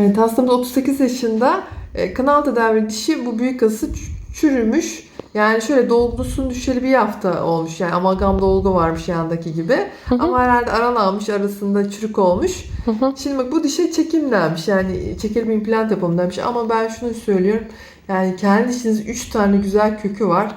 Evet hastamız 38 yaşında. E, kanal tedavi dişi bu büyük kası çürümüş. Yani şöyle dolgusunun düşeli bir hafta olmuş. Yani amalgam dolgu varmış yandaki gibi. Ama herhalde aralanmış arasında çürük olmuş. Şimdi bak bu dişe çekim denmiş. Yani çekelim implant yapalım demiş. Ama ben şunu söylüyorum. Yani kendi dişinizin 3 tane güzel kökü var.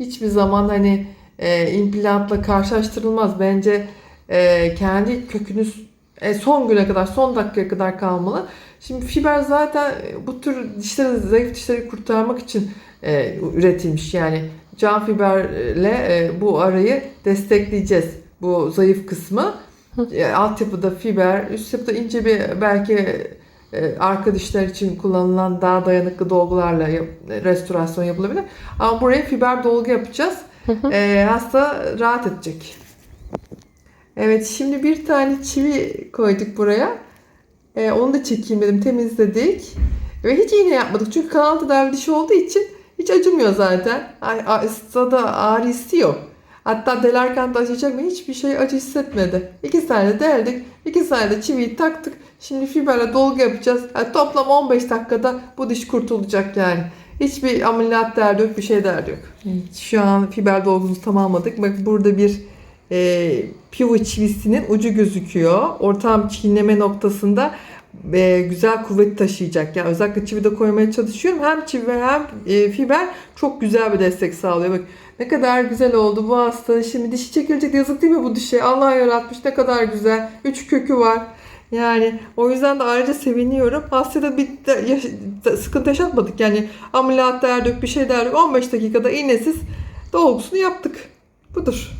Hiçbir zaman hani e, implantla karşılaştırılmaz. Bence e, kendi kökünüz e, son güne kadar, son dakikaya kadar kalmalı. Şimdi fiber zaten e, bu tür dişleri, zayıf dişleri kurtarmak için e, üretilmiş. Yani can fiberle e, bu arayı destekleyeceğiz. Bu zayıf kısmı. E, altyapıda fiber, üst yapıda ince bir belki e, arka dişler için kullanılan daha dayanıklı dolgularla yap- restorasyon yapılabilir. Ama buraya fiber dolgu yapacağız. E, hasta rahat edecek. Evet şimdi bir tane çivi koyduk buraya. E, onu da çekeyim dedim temizledik. Ve hiç iğne yapmadık çünkü kanal tedavi dişi olduğu için hiç acımıyor zaten. Ay, da ağrı istiyor. Hatta delerken de acıyacak mı hiçbir şey acı hissetmedi. İki tane de deldik. iki tane de çiviyi taktık. Şimdi fiberle dolgu yapacağız. Yani toplam 15 dakikada bu diş kurtulacak yani. Hiçbir ameliyat derdi yok, bir şey derdi yok. Şu an fiber dolgumuzu tamamladık. Bak burada bir e, pivo çivisinin ucu gözüküyor. Ortam çiğneme noktasında e, güzel kuvvet taşıyacak. Yani özellikle çivi de koymaya çalışıyorum. Hem çivi hem e, fiber çok güzel bir destek sağlıyor. Bak ne kadar güzel oldu bu hasta. Şimdi dişi çekilecek yazık değil mi bu dişe? Allah yaratmış ne kadar güzel. Üç kökü var. Yani o yüzden de ayrıca seviniyorum. Hastanede bir de, yaş- da- sıkıntı yaşatmadık. Yani ameliyat derdik bir şey derdik. 15 dakikada iğnesiz dolgusunu yaptık. Budur.